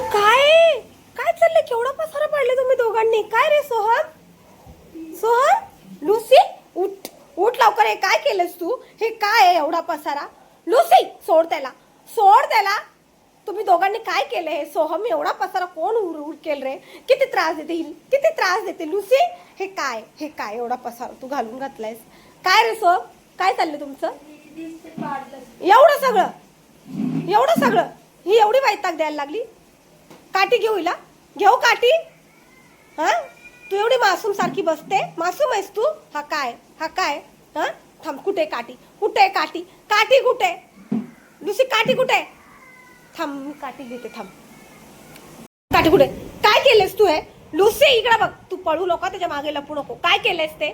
हे काय? काय चाललंय? केवढा पसारा पाडला तुम्ही दोघांनी? काय रे सोहम? सोहम? लुसी उठ. उठ लवकर. हे काय केलंस तू? हे काय आहे एवढा पसारा? लुसी सोड त्याला. सोड त्याला. तुम्ही दोघांनी काय केलं हे सोहम एवढा पसारा कोण उर उर केल रे? किती त्रास देते ही किती त्रास देते लुसी हे काय? हे काय एवढा पसारा तू घालून घातलायस? काय रे सोहम? काय चाललंय तुमचं? एवढं सगळं. एवढं सगळं. ही एवढी वैताग द्यायला लागली? काठी घेऊ हिला? घेऊ काठी? हा? तू एवढी मासूम सारखी बसते? मासूम आहेस तू? हा काय? हा काय? हा? थांब कुठे काठी? कुठे काठी? काठी कुठे? दुसरी काठी कुठे? थांब काठी घेते थांब. काठी कुठे? काय केलेस तू हे? लुसी इकडे बघ. तू पळू नको त्याच्यामागे लपू नको. काय केलंयस ते?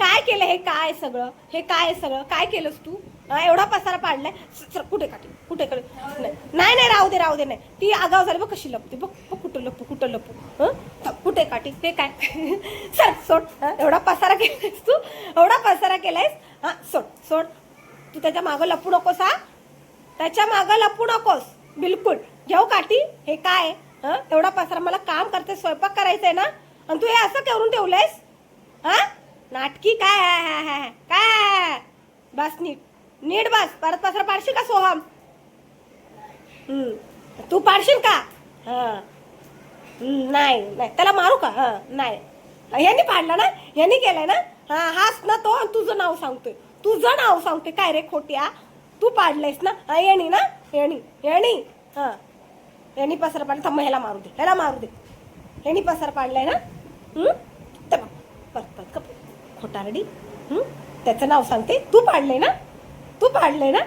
काय केलं? हे काय सगळं? हे काय सगळं? काय केलंस तू? एवढा पसारा पाडलाय. सर, कुठे काठी? कुठे कडे नाही. नाही राहू दे राहू दे नाही. ती आगाव झाली बघ कशी लपते. बघ बघ कुठं लपू कुठं लपू. हं? कुठे काठी? ते काय? सर सोड. एवढा पसारा केलायस तू. एवढा पसारा केलायस. हा सोड सोड. तू त्याच्या मागं लपू नकोस हा. त्याच्या मागं लपू नकोस. बिलकुल. घेऊ काठी. हे काय? हां एवढा पसारा. मला काम करते स्वयंपाक करायचंय ना. आणि तू हे असं करून ठेवलंयस? हा? नाटकी? काय? काय? बस नीट. नीट बस. परत पसरा पाडशील का सोहम? तू पाडशील का? हा. नाही नाही. त्याला मारू का? हा नाही. यांनी पाडला ना? यांनी केलाय ना? हा हाच ना तो तुझं नाव सांगतोय. तुझं नाव सांगतोय. काय रे खोट्या? तू पाडलंयस ना? हा येणी ना? येणी. येणी. हा. यांनी पसर पाडला. थांब ह्याला मारू दे. ह्याला मारू दे. यांनी पसार पाडलाय ना? तर परत परत खोटारडी त्याचं नाव सांगते. तू पाडलंय ना? तू पाडलंय ना?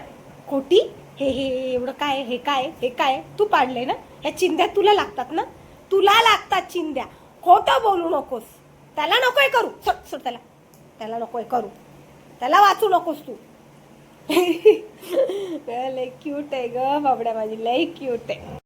खोटी हे हे एवढं काय हे काय हे काय? तू पाडलंय ना? ह्या चिंध्या तुला लागतात ना? तुला लागतात चिंध्या. खोटं बोलू नकोस. त्याला नकोय करू. सोड सोड त्याला. त्याला नकोय करू. त्याला वाचू नकोस तू. लय क्यूट आहे ग बाबड्या माझी. लय क्यूट आहे.